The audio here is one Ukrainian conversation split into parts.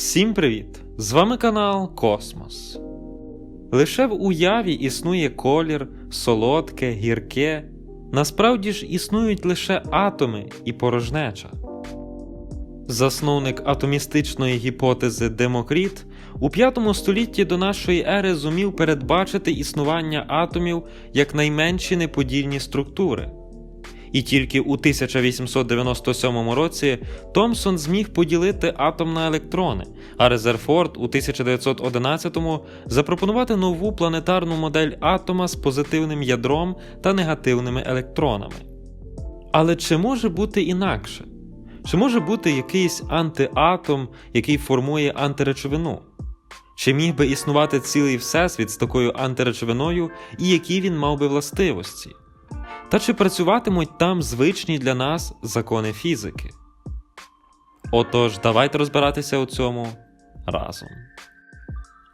Всім привіт! З вами канал Космос. Лише в уяві існує колір, солодке, гірке. Насправді ж існують лише атоми і порожнеча. Засновник атомістичної гіпотези Демокріт у 5 столітті до нашої ери зумів передбачити існування атомів як найменші неподільні структури. І тільки у 1897 році Томсон зміг поділити атом на електрони, а Резерфорд у 1911-му запропонувати нову планетарну модель атома з позитивним ядром та негативними електронами. Але чи може бути інакше? Чи може бути якийсь антиатом, який формує антиречовину? Чи міг би існувати цілий всесвіт з такою антиречовиною і які він мав би властивості? Та чи працюватимуть там звичні для нас закони фізики? Отож, давайте розбиратися у цьому разом.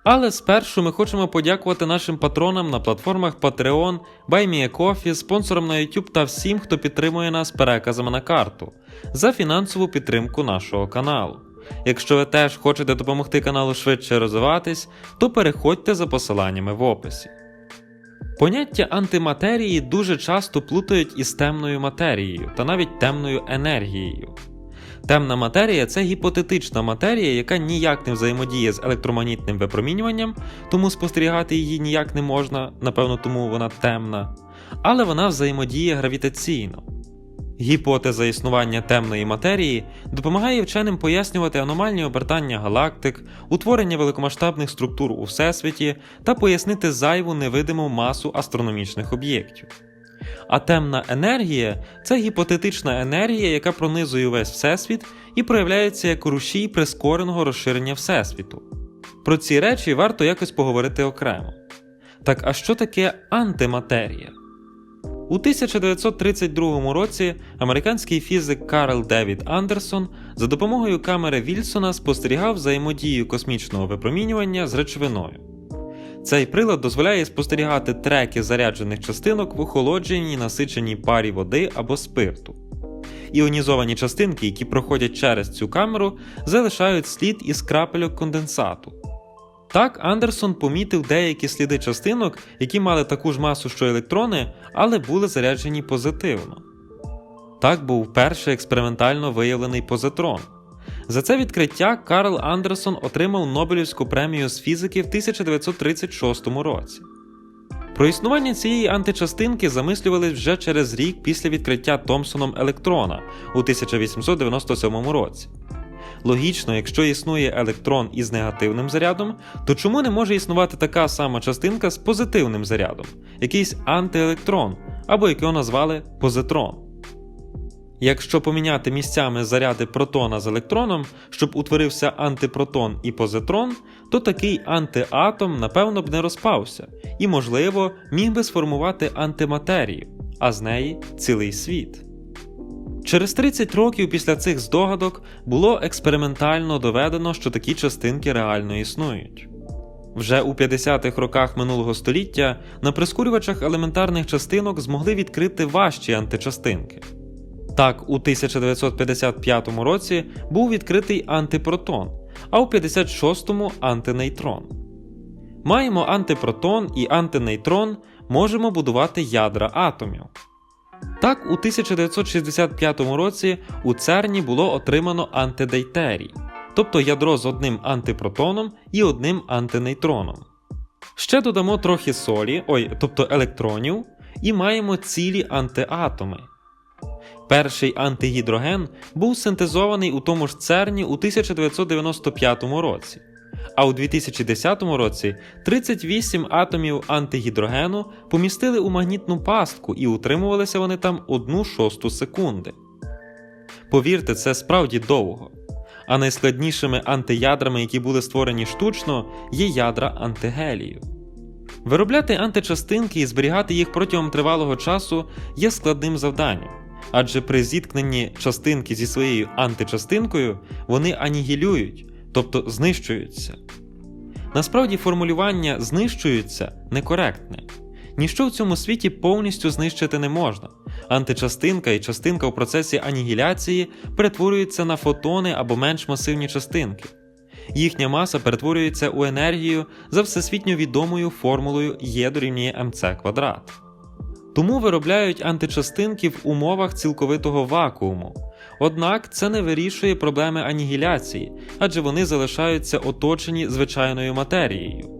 Але спершу ми хочемо подякувати нашим патронам на платформах Patreon, BuyMeACoffee, спонсорам на YouTube та всім, хто підтримує нас переказами на карту за фінансову підтримку нашого каналу. Якщо ви теж хочете допомогти каналу швидше розвиватись, то переходьте за посиланнями в описі. Поняття антиматерії дуже часто плутають із темною матерією та навіть темною енергією. Темна матерія це гіпотетична матерія, яка ніяк не взаємодіє з електромагнітним випромінюванням, тому спостерігати її ніяк не можна, напевно, тому вона темна, але вона взаємодіє гравітаційно. Гіпотеза існування темної матерії допомагає вченим пояснювати аномальні обертання галактик, утворення великомасштабних структур у всесвіті та пояснити зайву невидиму масу астрономічних об'єктів. А темна енергія це гіпотетична енергія, яка пронизує весь всесвіт і проявляється як рушій прискореного розширення всесвіту. Про ці речі варто якось поговорити окремо. Так а що таке антиматерія? У 1932 році американський фізик Карл Девід Андерсон за допомогою камери Вільсона спостерігав взаємодію космічного випромінювання з речовиною. Цей прилад дозволяє спостерігати треки заряджених частинок в охолодженій насиченій парі води або спирту. Іонізовані частинки, які проходять через цю камеру, залишають слід із крапельок конденсату. Так, Андерсон помітив деякі сліди частинок, які мали таку ж масу, що електрони, але були заряджені позитивно. Так був перший експериментально виявлений позитрон. За це відкриття Карл Андерсон отримав Нобелівську премію з фізики в 1936 році. Про існування цієї античастинки замислювались вже через рік після відкриття Томпсоном електрона у 1897 році. Логічно, якщо існує електрон із негативним зарядом, то чому не може існувати така сама частинка з позитивним зарядом, якийсь антиелектрон, або як його назвали позитрон? Якщо поміняти місцями заряди протона з електроном, щоб утворився антипротон і позитрон, то такий антиатом, напевно, б не розпався і, можливо, міг би сформувати антиматерію, а з неї цілий світ. Через 30 років після цих здогадок було експериментально доведено, що такі частинки реально існують. Вже у 50-х роках минулого століття на прискорювачах елементарних частинок змогли відкрити важчі античастинки. Так, у 1955 році був відкритий антипротон, а у 56-му антинейтрон. Маємо антипротон і антинейтрон, можемо будувати ядра атомів. Так, у 1965 році у ЦЕРНі було отримано антидейтерій, тобто ядро з одним антипротоном і одним антинейтроном. Ще додамо трохи солі, ой, тобто електронів, і маємо цілі антиатоми. Перший антигідроген був синтезований у тому ж ЦЕРНі у 1995 році. А у 2010 році 38 атомів антигідрогену помістили у магнітну пастку і утримувалися вони там 1 шосту секунди. Повірте, це справді довго. А найскладнішими антиядрами, які були створені штучно, є ядра антигелію. Виробляти античастинки і зберігати їх протягом тривалого часу є складним завданням, адже при зіткненні частинки зі своєю античастинкою вони анігілюють тобто знищуються. Насправді формулювання знищуються некоректне. Ніщо в цьому світі повністю знищити не можна. Античастинка і частинка у процесі анігіляції перетворюються на фотони або менш масивні частинки. Їхня маса перетворюється у енергію за всесвітньо відомою формулою Е дорівнює МЦ квадрат. Тому виробляють античастинки в умовах цілковитого вакууму. Однак це не вирішує проблеми анігіляції, адже вони залишаються оточені звичайною матерією.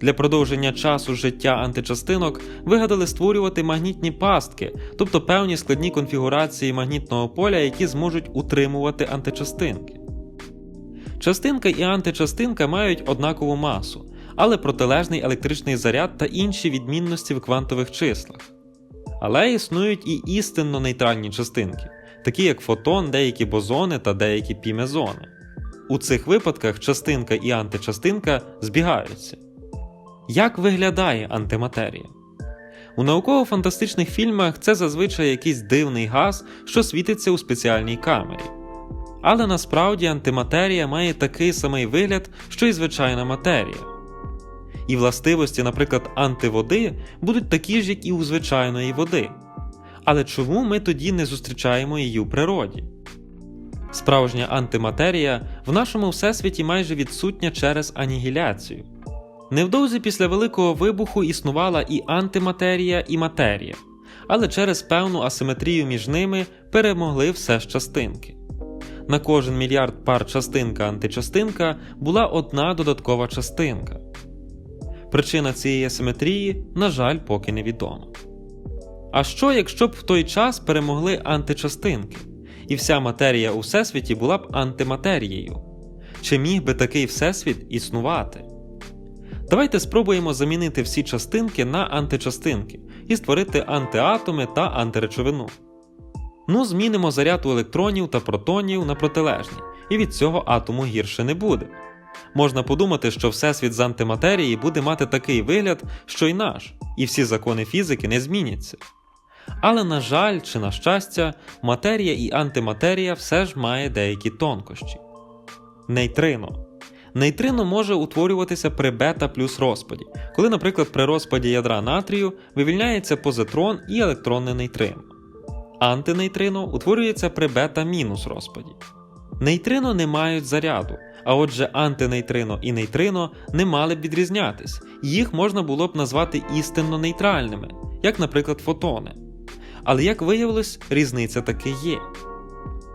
Для продовження часу життя античастинок вигадали створювати магнітні пастки, тобто певні складні конфігурації магнітного поля, які зможуть утримувати античастинки. Частинка і античастинка мають однакову масу, але протилежний електричний заряд та інші відмінності в квантових числах. Але існують і істинно нейтральні частинки, такі як фотон, деякі бозони та деякі пімезони. У цих випадках частинка і античастинка збігаються. Як виглядає антиматерія? У науково-фантастичних фільмах це зазвичай якийсь дивний газ, що світиться у спеціальній камері. Але насправді антиматерія має такий самий вигляд, що й звичайна матерія. І властивості, наприклад, антиводи будуть такі ж, як і у звичайної води. Але чому ми тоді не зустрічаємо її у природі? Справжня антиматерія в нашому всесвіті майже відсутня через анігіляцію. Невдовзі після Великого вибуху існувала і антиматерія, і матерія, але через певну асиметрію між ними перемогли все ж частинки. На кожен мільярд пар частинка-античастинка була одна додаткова частинка. Причина цієї асиметрії, на жаль, поки невідома. А що, якщо б в той час перемогли античастинки, і вся матерія у всесвіті була б антиматерією? Чи міг би такий всесвіт існувати? Давайте спробуємо замінити всі частинки на античастинки і створити антиатоми та антиречовину. Ну, змінимо заряд у електронів та протонів на протилежні, і від цього атому гірше не буде. Можна подумати, що всесвіт з антиматерії буде мати такий вигляд, що й наш, і всі закони фізики не зміняться. Але, на жаль, чи на щастя, матерія і антиматерія все ж має деякі тонкощі. Нейтрино. Нейтрино може утворюватися при бета плюс розпаді, коли, наприклад, при розпаді ядра натрію вивільняється позитрон і електронне нейтрино. Антинейтрино утворюється при бета-мінус розпаді. Нейтрино не мають заряду, а отже, антинейтрино і нейтрино не мали б відрізнятись, їх можна було б назвати істинно нейтральними, як, наприклад, фотони. Але як виявилось, різниця таки є.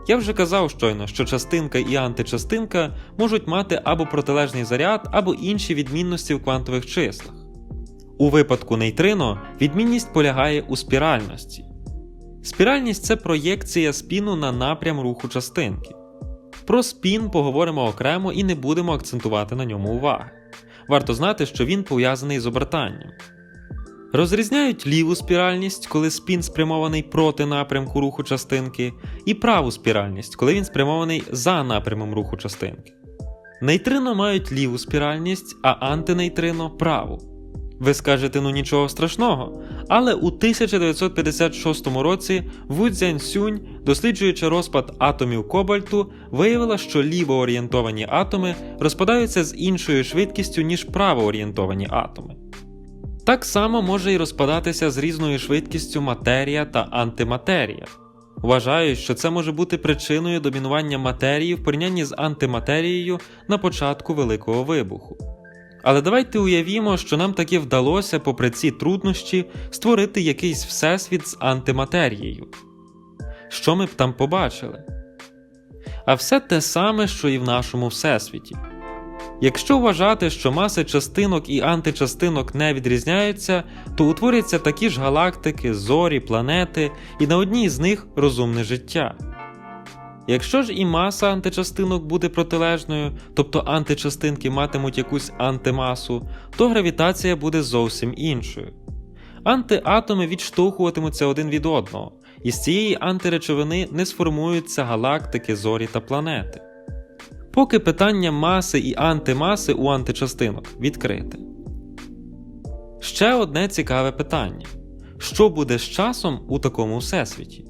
Я вже казав щойно, що частинка і античастинка можуть мати або протилежний заряд, або інші відмінності в квантових числах. У випадку нейтрино відмінність полягає у спіральності. Спіральність це проєкція спіну на напрям руху частинки. Про спін поговоримо окремо і не будемо акцентувати на ньому уваги. Варто знати, що він пов'язаний з обертанням. Розрізняють ліву спіральність, коли спін спрямований проти напрямку руху частинки, і праву спіральність, коли він спрямований за напрямом руху частинки. Нейтрино мають ліву спіральність, а антинейтрино праву. Ви скажете, ну нічого страшного. Але у 1956 році Ву Цзяньсюнь, досліджуючи розпад атомів кобальту, виявила, що лівоорієнтовані атоми розпадаються з іншою швидкістю, ніж правоорієнтовані атоми. Так само може й розпадатися з різною швидкістю матерія та антиматерія. Вважають, що це може бути причиною домінування матерії в порівнянні з антиматерією на початку Великого вибуху. Але давайте уявімо, що нам таки вдалося, попри ці труднощі, створити якийсь всесвіт з антиматерією. Що ми б там побачили? А все те саме, що і в нашому всесвіті. Якщо вважати, що маси частинок і античастинок не відрізняються, то утворяться такі ж галактики, зорі, планети, і на одній з них розумне життя. Якщо ж і маса античастинок буде протилежною, тобто античастинки матимуть якусь антимасу, то гравітація буде зовсім іншою. Антиатоми відштовхуватимуться один від одного, і з цієї антиречовини не сформуються галактики, зорі та планети. Поки питання маси і антимаси у античастинок відкрите. Ще одне цікаве питання: що буде з часом у такому всесвіті?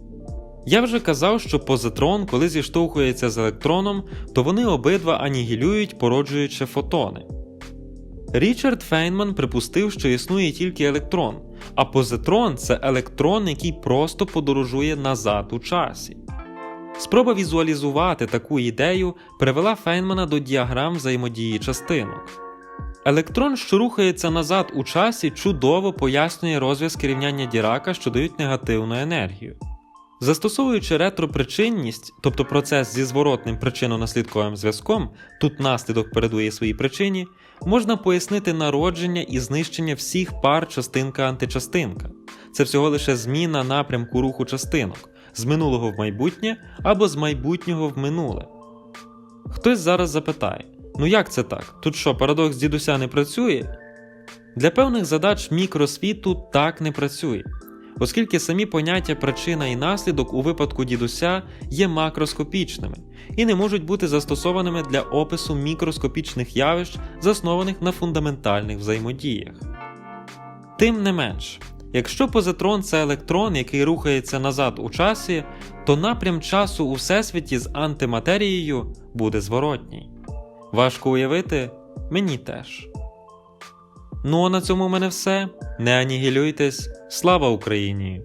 Я вже казав, що позитрон, коли зіштовхується з електроном, то вони обидва анігілюють, породжуючи фотони. Річард Фейнман припустив, що існує тільки електрон, а позитрон це електрон, який просто подорожує назад у часі. Спроба візуалізувати таку ідею привела Фейнмана до діаграм взаємодії частинок. Електрон, що рухається назад у часі, чудово пояснює розв'язки рівняння Дірака, що дають негативну енергію. Застосовуючи ретропричинність, тобто процес зі зворотним причинно-наслідковим зв'язком, тут наслідок передує своїй причині, можна пояснити народження і знищення всіх пар частинка-античастинка. Це всього лише зміна напрямку руху частинок з минулого в майбутнє або з майбутнього в минуле. Хтось зараз запитає: ну як це так? Тут що, парадокс дідуся не працює? Для певних задач мікросвіту так не працює, оскільки самі поняття причина і наслідок у випадку дідуся є макроскопічними і не можуть бути застосованими для опису мікроскопічних явищ, заснованих на фундаментальних взаємодіях. Тим не менш, якщо позитрон це електрон, який рухається назад у часі, то напрям часу у всесвіті з антиматерією буде зворотній. Важко уявити, мені теж. Ну а на цьому в мене все. Не анігілюйтесь. Слава Україні!